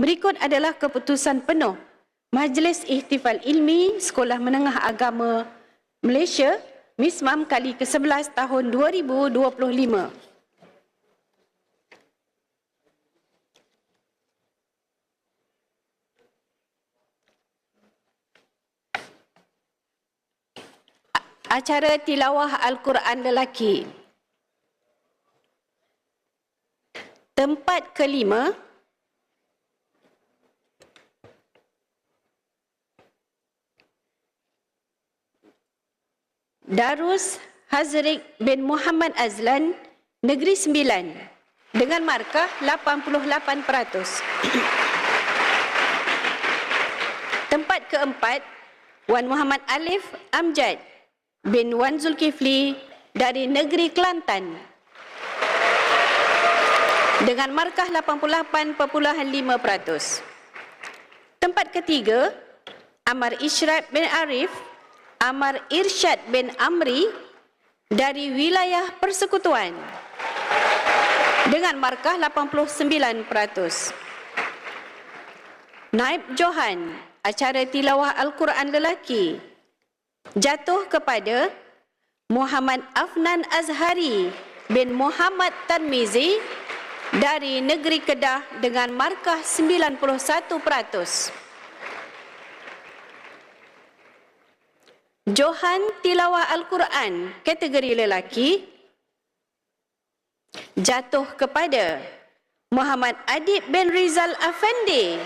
Berikut adalah keputusan penuh Majlis Ihtifal Ilmi Sekolah Menengah Agama Malaysia MISMAM kali ke-11 tahun 2025. Acara tilawah Al-Quran lelaki. Tempat kelima, Darus Hazrik bin Muhammad Azlan, Negeri Sembilan, dengan markah 88%. Tempat keempat, Wan Muhammad Alif Amjad bin Wan Zulkifli dari Negeri Kelantan dengan markah 88.5%. Tempat ketiga, Amar Ishrad bin Arif Amar Irsyad bin Amri dari wilayah persekutuan dengan markah 89%. Naib Johan, acara tilawah Al-Quran lelaki, jatuh kepada Muhammad Afnan Azhari bin Muhammad Tanmizi dari negeri Kedah dengan markah 91%. Johan tilawah Al-Quran kategori lelaki jatuh kepada Muhammad Adib bin Rizal Afendi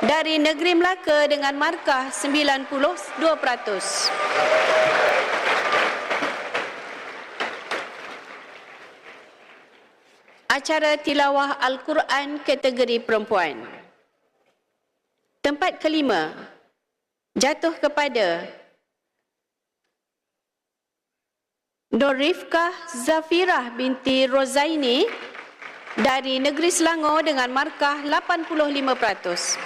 dari negeri Melaka dengan markah 92%. Acara tilawah Al-Quran kategori perempuan. Tempat kelima jatuh kepada Nur Rifkah Zafirah binti Rozaini dari negeri Selangor dengan markah 85%.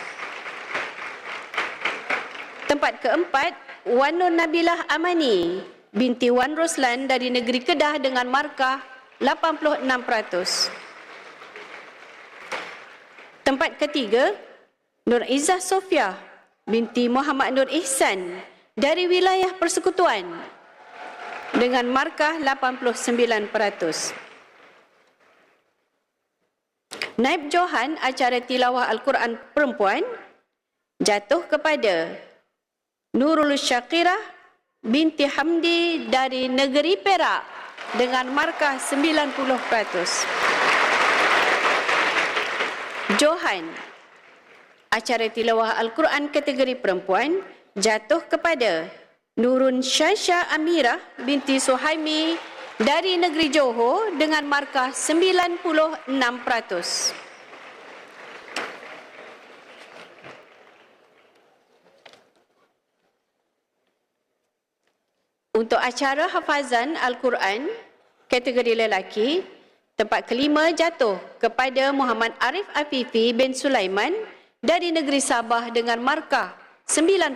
Tempat keempat, Wan Nur Nabilah Amani binti Wan Roslan dari negeri Kedah dengan markah 86%. Tempat ketiga, Nur Izzah Sofia binti Muhammad Nur Ihsan dari wilayah persekutuan dengan markah 89%. Naib Johan acara tilawah Al-Quran perempuan jatuh kepada Nurul Syakirah binti Hamdi dari negeri Perak dengan markah 90%. Johan acara tilawah Al-Quran kategori perempuan jatuh kepada Nurun Syasha Amira binti Suhaimi dari negeri Johor dengan markah 96%. Untuk acara hafazan Al-Quran kategori lelaki, tempat kelima jatuh kepada Muhammad Arif Afifi bin Sulaiman dari negeri Sabah dengan markah 91%.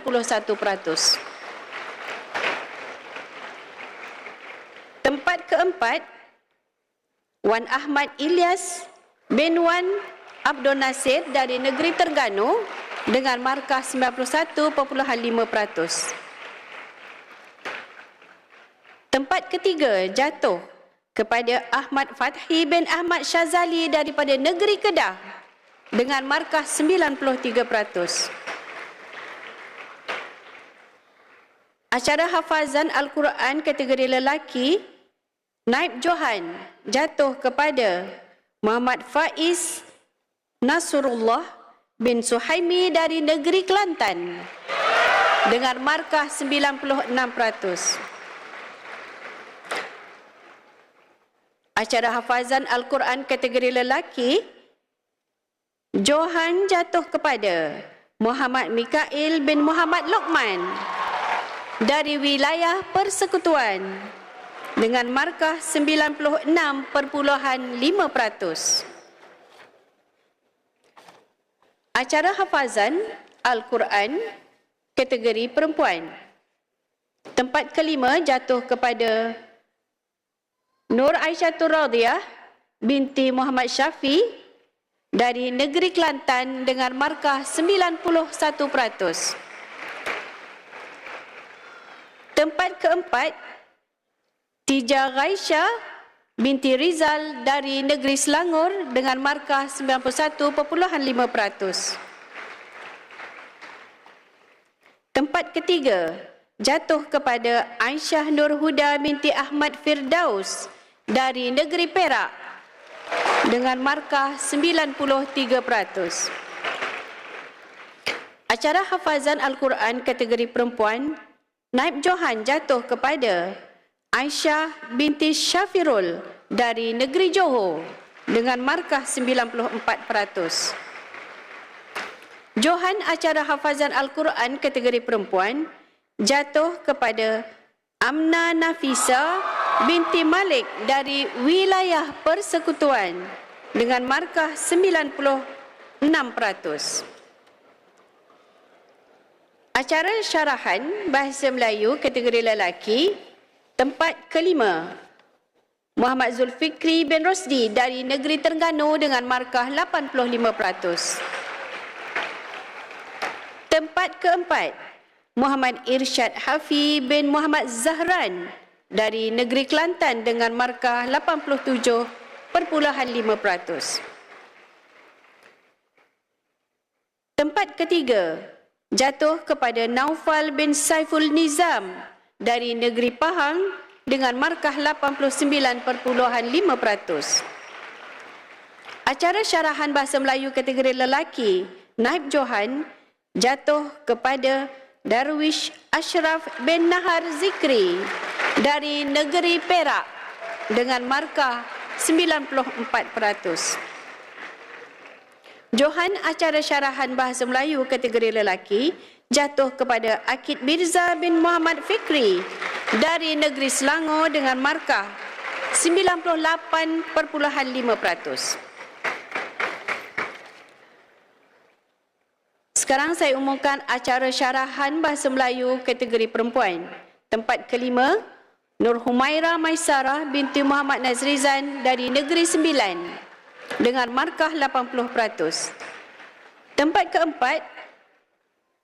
Tempat keempat, Wan Ahmad Ilyas bin Wan Abdul Nasir dari negeri Terengganu dengan markah 91.5%. Tempat ketiga jatuh kepada Ahmad Fathi bin Ahmad Syazali daripada negeri Kedah dengan markah 93%. Acara hafazan Al-Quran kategori lelaki, Naib Johan jatuh kepada Muhammad Faiz Nasrullah bin Suhaimi dari negeri Kelantan dengan markah 96%. Acara hafazan Al-Quran kategori lelaki, Johan jatuh kepada Muhammad Mikail bin Muhammad Luqman dari wilayah persekutuan dengan markah 96.5%. Acara hafazan Al-Quran kategori perempuan. Tempat kelima jatuh kepada Nur Aisyah Radiyah binti Muhammad Syafi dari negeri Kelantan dengan markah 91%. Tempat keempat, Tija Raisha binti Rizal dari negeri Selangor dengan markah 91.5%. Tempat ketiga, jatuh kepada Aisyah Nur Huda binti Ahmad Firdaus dari negeri Perak dengan markah 93%. Acara hafazan Al-Quran kategori perempuan, Naib Johan jatuh kepada Aisyah binti Syafirul dari negeri Johor dengan markah 94%. Johan acara hafazan Al-Quran kategori perempuan jatuh kepada Amna Nafisa binti Malik dari wilayah persekutuan dengan markah 96%. Acara syarahan bahasa Melayu kategori lelaki tempat kelima Muhammad Zulfikri bin Rosdi dari negeri Terengganu dengan markah 85%. Tempat keempat Muhammad Irsyad Hafi bin Muhammad Zahran dari negeri Kelantan dengan markah 87.5%. Tempat ketiga jatuh kepada Naufal bin Saiful Nizam dari negeri Pahang dengan markah 89.5%. Acara syarahan bahasa Melayu kategori lelaki Naib Johan jatuh kepada Darwish Ashraf bin Nahar Zikri dari negeri Perak dengan markah 94%. Johan acara syarahan bahasa Melayu kategori lelaki jatuh kepada Akid Mirza bin Muhammad Fikri dari negeri Selangor dengan markah 98.5%. Sekarang saya umumkan acara syarahan bahasa Melayu kategori perempuan. Tempat kelima, Nur Humaira Maisarah binti Muhammad Nazrizan dari Negeri Sembilan dengan markah 80%. Tempat keempat,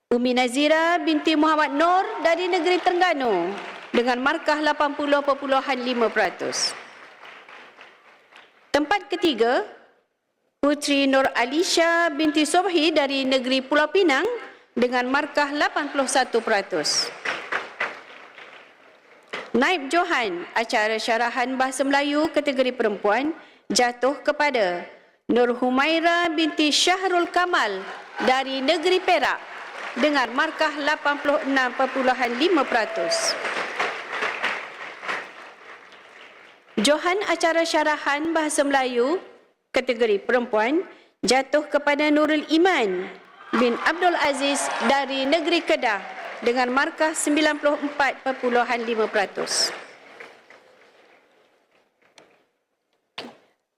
Umi Nazira binti Muhammad Nur dari negeri Terengganu dengan markah 80.5%. Tempat ketiga, Putri Nur Alisha binti Sobhi dari negeri Pulau Pinang dengan markah 81%. Naib Johan, acara syarahan bahasa Melayu kategori perempuan jatuh kepada Nur Humaira binti Syahrul Kamal dari negeri Perak dengan markah 86.5%. Johan acara syarahan bahasa Melayu kategori perempuan jatuh kepada Nurul Iman bin Abdul Aziz dari negeri Kedah dengan markah 94.5%.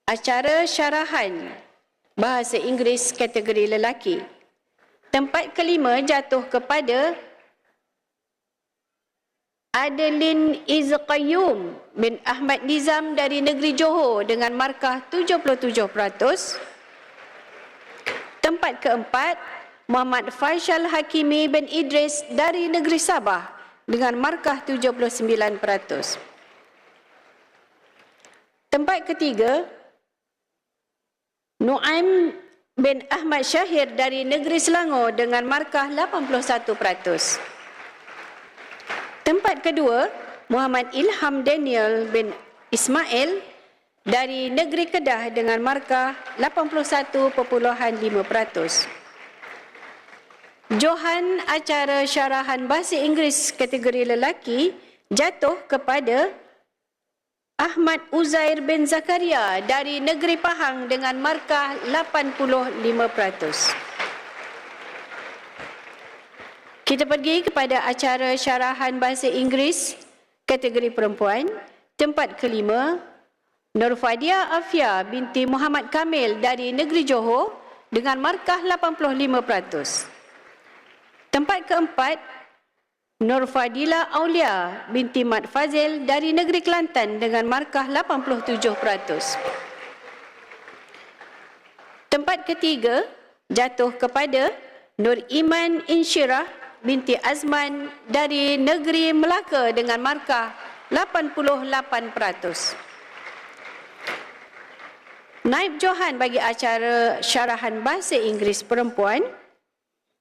Acara syarahan bahasa Inggeris kategori lelaki. Tempat kelima jatuh kepada Adeline Izqayyum bin Ahmad Nizam dari negeri Johor dengan markah 77%. Tempat keempat, Muhammad Faisal Hakimi bin Idris dari negeri Sabah dengan markah 79%. Tempat ketiga, Nuaim bin Ahmad Syahir dari negeri Selangor dengan markah 81%. Tempat kedua, Muhammad Ilham Daniel bin Ismail dari negeri Kedah dengan markah 81.5%. Johan acara syarahan bahasa Inggeris kategori lelaki jatuh kepada Ahmad Uzair bin Zakaria dari negeri Pahang dengan markah 85%. Kita pergi kepada acara syarahan bahasa Inggeris kategori perempuan. Tempat kelima, Nur Fadia Afia binti Muhammad Kamil dari negeri Johor dengan markah 85%. Tempat keempat, Nur Fadila Aulia binti Mat Fazil dari negeri Kelantan dengan markah 87%. Tempat ketiga jatuh kepada Nur Iman Insyirah binti Azman dari negeri Melaka dengan markah 88%. Naib Johan bagi acara syarahan bahasa Inggeris perempuan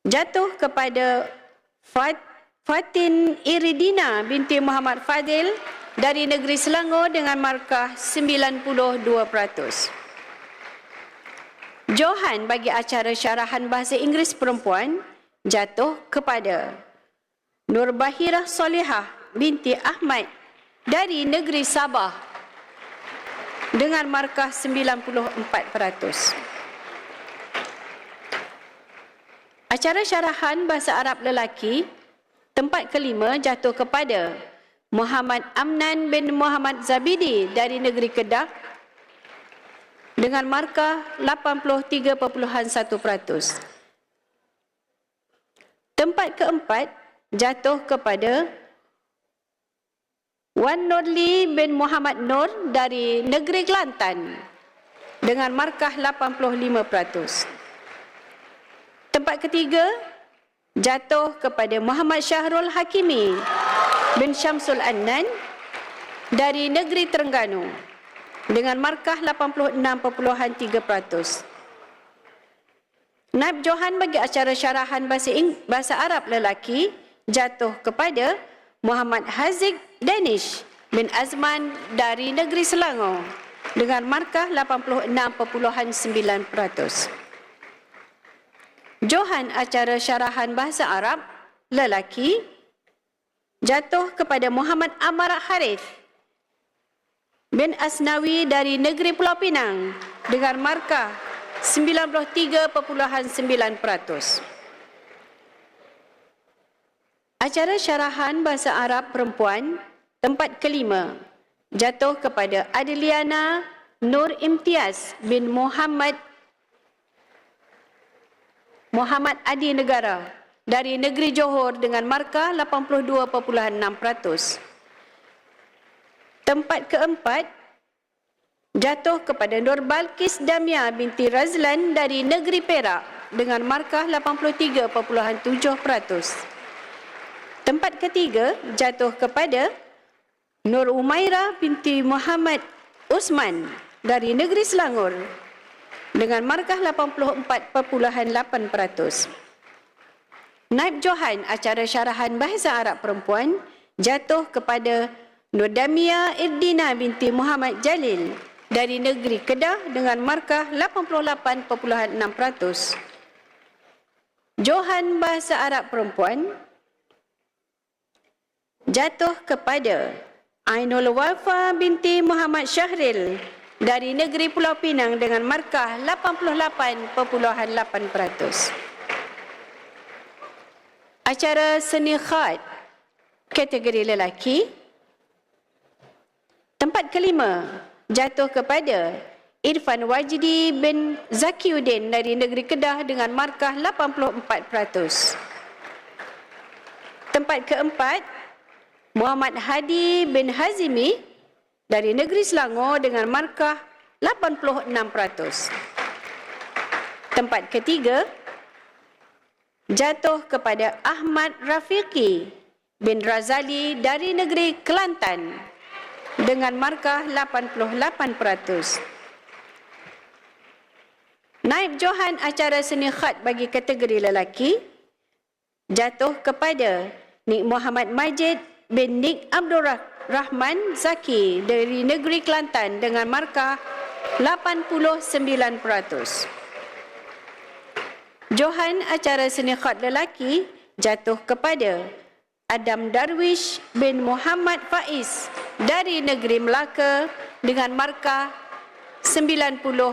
jatuh kepada Fat Fatin Iridina binti Muhammad Fadil dari negeri Selangor dengan markah 92%. Johan bagi acara syarahan bahasa Inggeris perempuan jatuh kepada Nur Bahirah Solihah binti Ahmad dari negeri Sabah dengan markah 94%. Acara syarahan bahasa Arab lelaki tempat kelima jatuh kepada Muhammad Amnan bin Muhammad Zabidi dari negeri Kedah dengan markah 83.1%. Tempat keempat jatuh kepada Wan Nurli bin Muhammad Nur dari negeri Kelantan dengan markah 85%. Tempat ketiga jatuh kepada Muhammad Syahrul Hakimi bin Syamsul Annan dari negeri Terengganu dengan markah 86.3%. Naib Johan bagi acara syarahan bahasa, bahasa Arab lelaki jatuh kepada Muhammad Haziq Danish bin Azman dari negeri Selangor dengan markah 86.9%. Johan acara syarahan bahasa Arab lelaki jatuh kepada Muhammad Amar Harith bin Asnawi dari negeri Pulau Pinang dengan markah 93.9%. Acara syarahan bahasa Arab perempuan tempat kelima jatuh kepada Adeliana Nur Imtiaz bin Muhammad Muhammad Adi Negara dari negeri Johor dengan markah 82.6%. Tempat keempat jatuh kepada Nur Balkis Damia binti Razlan dari negeri Perak dengan markah 83.7%. Tempat ketiga jatuh kepada Nur Umaira binti Muhammad Usman dari negeri Selangor dengan markah 84.8%. Naib Johan acara syarahan bahasa Arab perempuan jatuh kepada Nur Damia Irdina binti Muhammad Jalil dari negeri Kedah dengan markah 88.6%. Johan bahasa Arab perempuan jatuh kepada Ainul Wafa binti Muhammad Syahril dari negeri Pulau Pinang dengan markah 88.8%. Acara seni khat kategori lelaki tempat kelima jatuh kepada Irfan Wajidi bin Zakiuddin dari negeri Kedah dengan markah 84%. Tempat keempat Muhammad Hadi bin Hazimi dari negeri Selangor dengan markah 86%. Tempat ketiga jatuh kepada Ahmad Rafiqi bin Razali dari negeri Kelantan dengan markah 88%. Naib Johan acara seni khat bagi kategori lelaki jatuh kepada Nik Muhammad Majid bin Nik Abdul Rahman Zaki dari negeri Kelantan dengan markah 89%. Johan acara seni khat lelaki jatuh kepada Adam Darwish bin Muhammad Faiz dari negeri Melaka dengan markah 95%.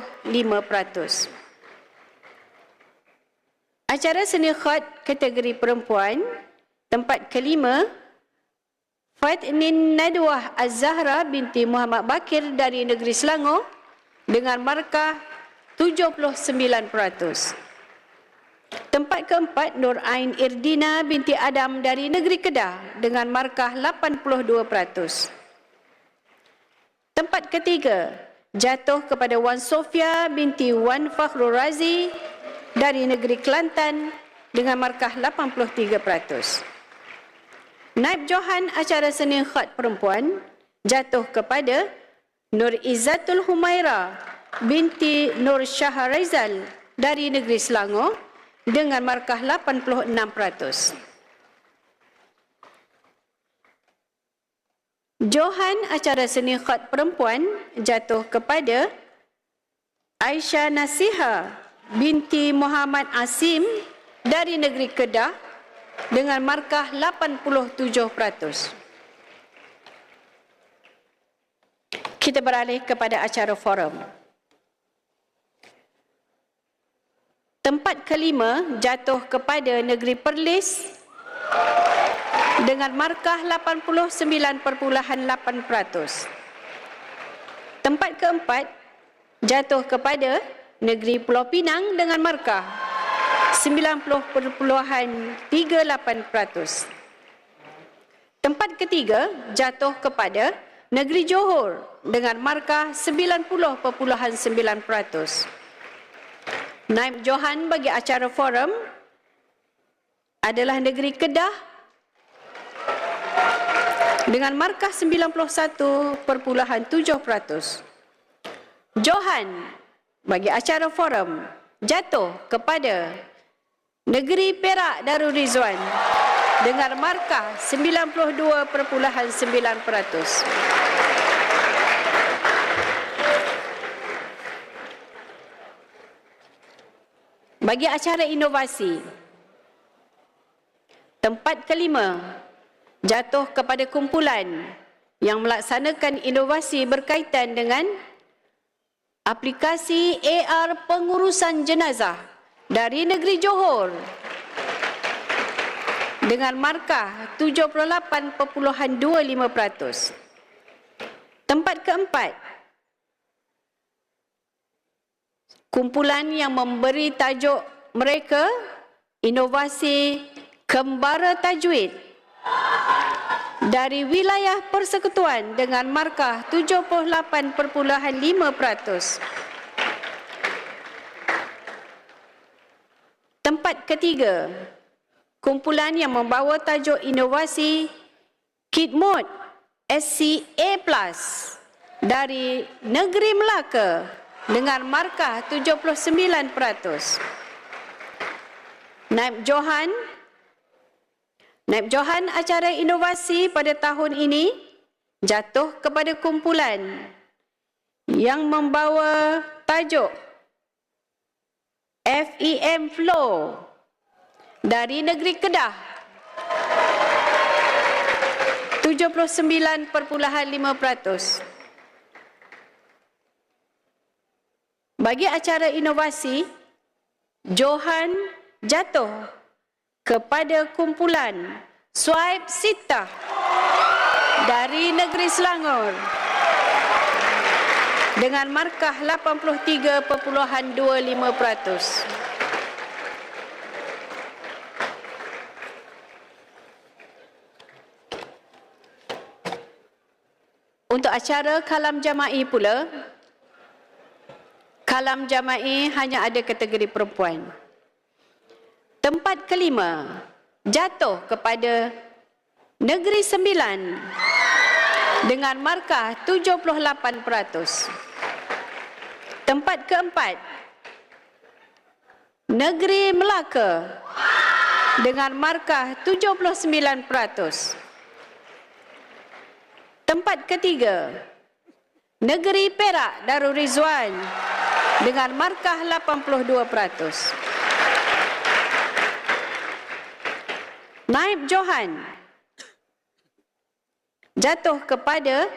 Acara seni khat kategori perempuan tempat kelima Fatnin Nadwah Az-Zahra binti Muhammad Bakir dari negeri Selangor dengan markah 79%. Tempat keempat Nur Ain Irdina binti Adam dari negeri Kedah dengan markah 82%. Tempat ketiga jatuh kepada Wan Sofia binti Wan Fakhrul Razi dari negeri Kelantan dengan markah 83%. Naib Johan acara seni khat perempuan jatuh kepada Nur Izzatul Humaira binti Nur Shahraizal dari negeri Selangor dengan markah 86%. Johan acara seni khat perempuan jatuh kepada Aisyah Nasiha binti Muhammad Asim dari negeri Kedah dengan markah 87%. Kita beralih kepada acara forum. Tempat kelima jatuh kepada negeri Perlis dengan markah 89.8%. Tempat keempat jatuh kepada negeri Pulau Pinang dengan markah 90.38%. Tempat ketiga jatuh kepada negeri Johor dengan markah 90.9%. Naib Johan bagi acara forum adalah negeri Kedah dengan markah 91.7%. Johan bagi acara forum jatuh kepada Negeri Perak Darul Rizwan dengan markah 92.9%. Bagi acara inovasi, tempat kelima jatuh kepada kumpulan yang melaksanakan inovasi berkaitan dengan aplikasi AR pengurusan jenazah dari negeri Johor dengan markah 78.25%. Tempat keempat, kumpulan yang memberi tajuk mereka inovasi kembara tajwid dari wilayah persekutuan dengan markah 78.5%. Tempat ketiga, kumpulan yang membawa tajuk inovasi Kidmod SCA Plus dari negeri Melaka dengan markah 79%. Naib Johan Naib Johan acara inovasi pada tahun ini jatuh kepada kumpulan yang membawa tajuk FEM Flow dari negeri Kedah 79.5%. Bagi acara inovasi, Johan jatuh kepada kumpulan Swipe Sita dari negeri Selangor dengan markah 83.25%. Untuk acara kalam jama'i pula, kalam jama'i hanya ada kategori perempuan. Tempat kelima jatuh kepada Negeri Sembilan dengan markah 78%. Tempat keempat Negeri Melaka dengan markah 79%. Tempat ketiga Negeri Perak Darul Rizwan dengan markah 82%. Naib Johan jatuh kepada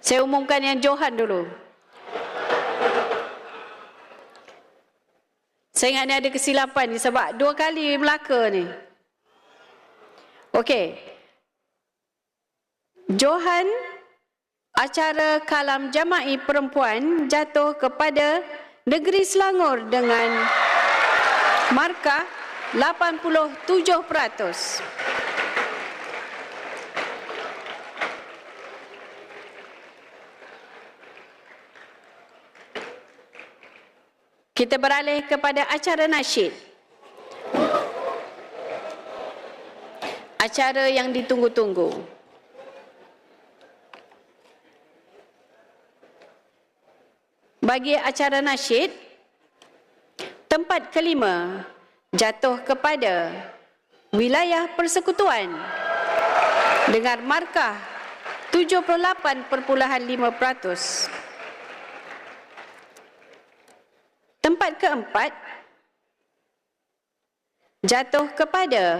Saya umumkan yang Johan dulu. Saya ingat ni ada kesilapan ni sebab dua kali Melaka ni. Okey. Johan acara kalam jama'i perempuan jatuh kepada Negeri Selangor dengan markah 87%. Kita beralih kepada acara nasyid. Acara yang ditunggu-tunggu. Bagi acara nasyid, tempat kelima jatuh kepada wilayah persekutuan dengan markah 78.5%. Tempat keempat jatuh kepada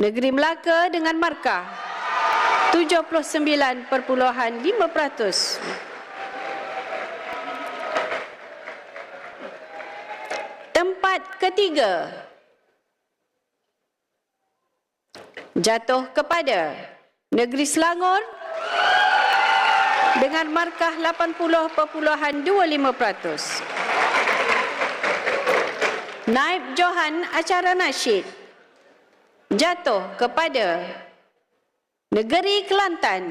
Negeri Melaka dengan markah 79.5%. Tempat ketiga jatuh kepada Negeri Selangor dengan markah 80.25%. Naib Johan acara nasyid jatuh kepada Negeri Kelantan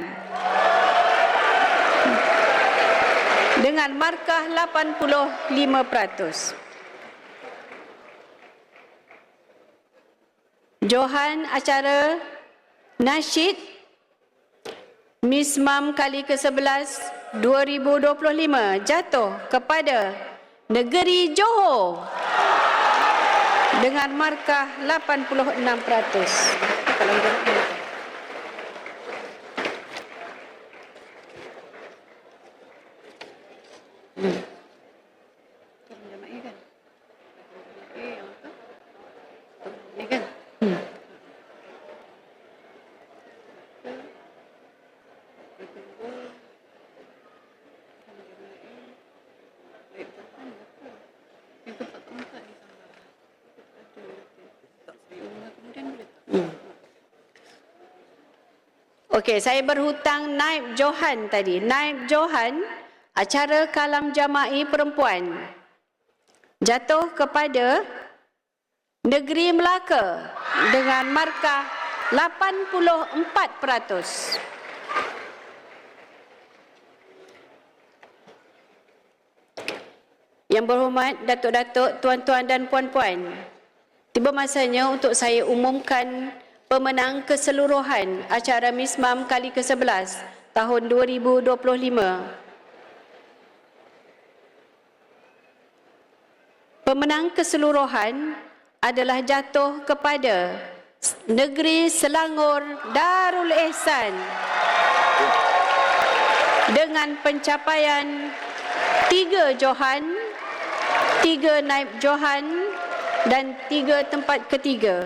dengan markah 85%. Johan acara nasyid Miss Mam kali ke-11 2025 jatuh kepada Negeri Johor dengan markah 86%. Kalau Okey, saya berhutang Naib Johan tadi. Naib Johan, acara kalam jama'i perempuan. Jatuh kepada Negeri Melaka dengan markah 84%. Yang berhormat Datuk-Datuk, Tuan-Tuan dan Puan-Puan, tiba masanya untuk saya umumkan pemenang keseluruhan acara Miss Mam kali ke-11 tahun 2025. Pemenang keseluruhan adalah jatuh kepada Negeri Selangor Darul Ehsan dengan pencapaian tiga Johan, tiga Naib Johan dan tiga tempat ketiga.